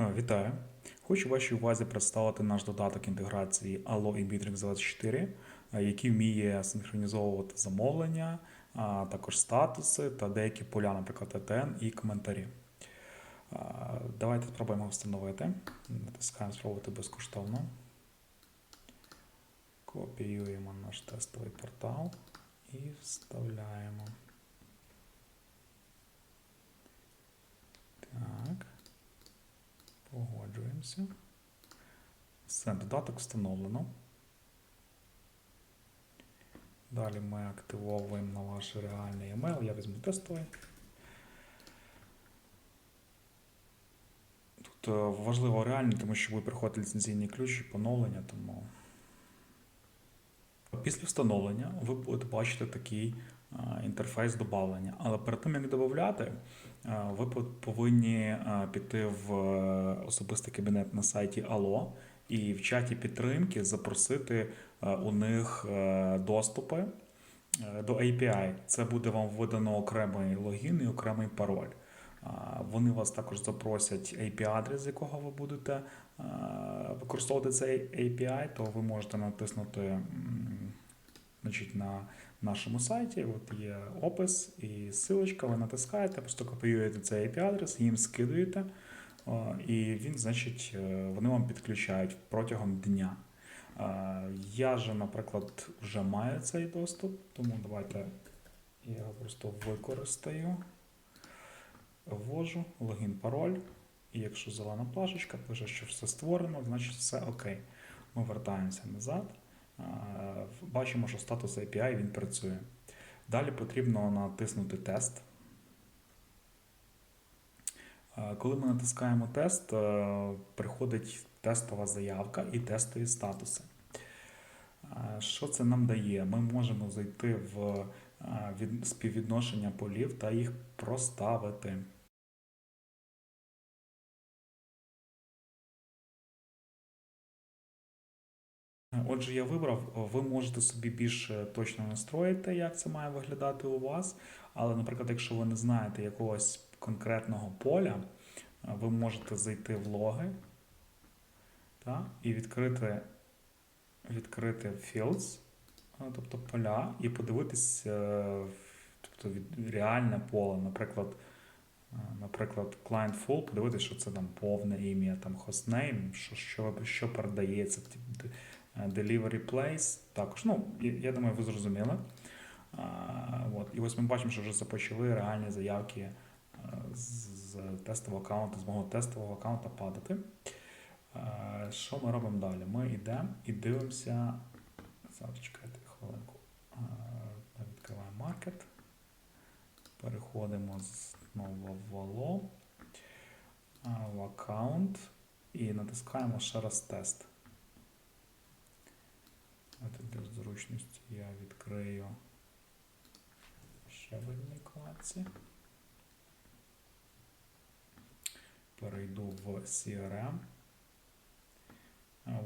Вітаю! Хочу вашій увазі представити наш додаток інтеграції Allo і Bittrex 24, е, який вміє синхронізовувати замовлення, а також статуси та деякі поля, наприклад, ETN і коментарі. Давайте спробуємо встановити. Натискаємо спробувати безкоштовно. Копіюємо наш тестовий портал і вставляємо. Так. Погоджуємося. Все, додаток встановлено. Далі ми активовуємо на ваш реальний email. Я візьму тестовий. Тут е, важливо реальний, тому що буде приходити ліцензійний ключ і поновлення, тому. Після встановлення ви будете бачити такий е, інтерфейс додавлення. Але перед тим, як додати, ви по- повинні е, піти в е, особистий кабінет на сайті Allo і в чаті підтримки запросити е, у них е, доступи е, до API. Це буде вам видано окремий логін і окремий пароль. Вони вас також запросять API-адрес, з якого ви будете е, використовувати цей API, то ви можете натиснути значить, на нашому сайті. От є опис і ссылочка, ви натискаєте, просто копіюєте цей API-адрес, їм скидуєте, і він, значить, е, вони вам підключають протягом дня. Е, Я же, наприклад, вже маю цей доступ, тому давайте я його просто використаю. Ввожу логін, пароль. І якщо зелена плашечка пише, що все створено, значить все окей. Ми вертаємося назад. Бачимо, що статус API він працює. Далі потрібно натиснути тест. Коли ми натискаємо тест, е, приходить тестова заявка і тестові статуси. Що це нам дає? Ми можемо зайти в е, співвідношення полів та їх проставити. Отже, я вибрав, ви можете собі більш е, точно настроїти, як це має виглядати у вас. Але, наприклад, якщо ви не знаєте якогось конкретного поля, е, ви можете зайти в логи та, і відкрити, відкрити fields, е, тобто поля, і подивитись е, тобто, реальне поле, наприклад. е, Наприклад, client full, подивитися, що це там повне ім'я, там hostname, що, що, що передається, Е, Delivery Place також. Ну, я, думаю, ви зрозуміли. От. І ось ми бачимо, що вже започали реальні заявки е, з, тестового аккаунту, з мого тестового аккаунта падати. Е, Що ми робимо далі? Ми йдемо і дивимося. Зараз чекайте хвилинку. Е, відкриваємо маркет. Переходимо знову в е, в аккаунт і натискаємо ще раз тест. Давайте для зручності я відкрию ще в одній вкладці. Перейду в CRM.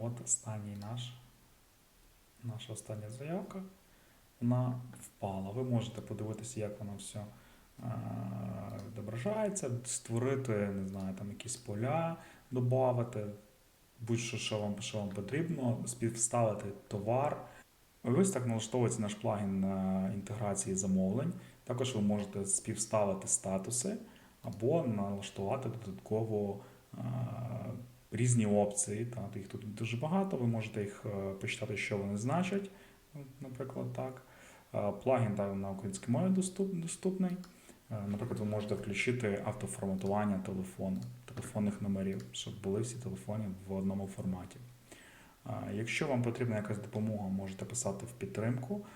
От останній наш, наша остання заявка. Вона впала. Ви можете подивитися, як воно все е, відображається, створити, не знаю, там якісь поля, додати, будь-що, що вам, що вам потрібно, співставити товар. Ось так налаштовується наш плагін е, інтеграції замовлень. Також ви можете співставити статуси або налаштувати додатково різні опції. Та, їх тут дуже багато, ви можете їх е, почитати, що вони значать, наприклад, так. Плагін так, на українській мові доступ- доступний. Е, Наприклад, ви можете включити автоформатування телефону, телефонних номерів, щоб були всі телефони в одному форматі. Якщо вам потрібна якась допомога, можете писати в підтримку.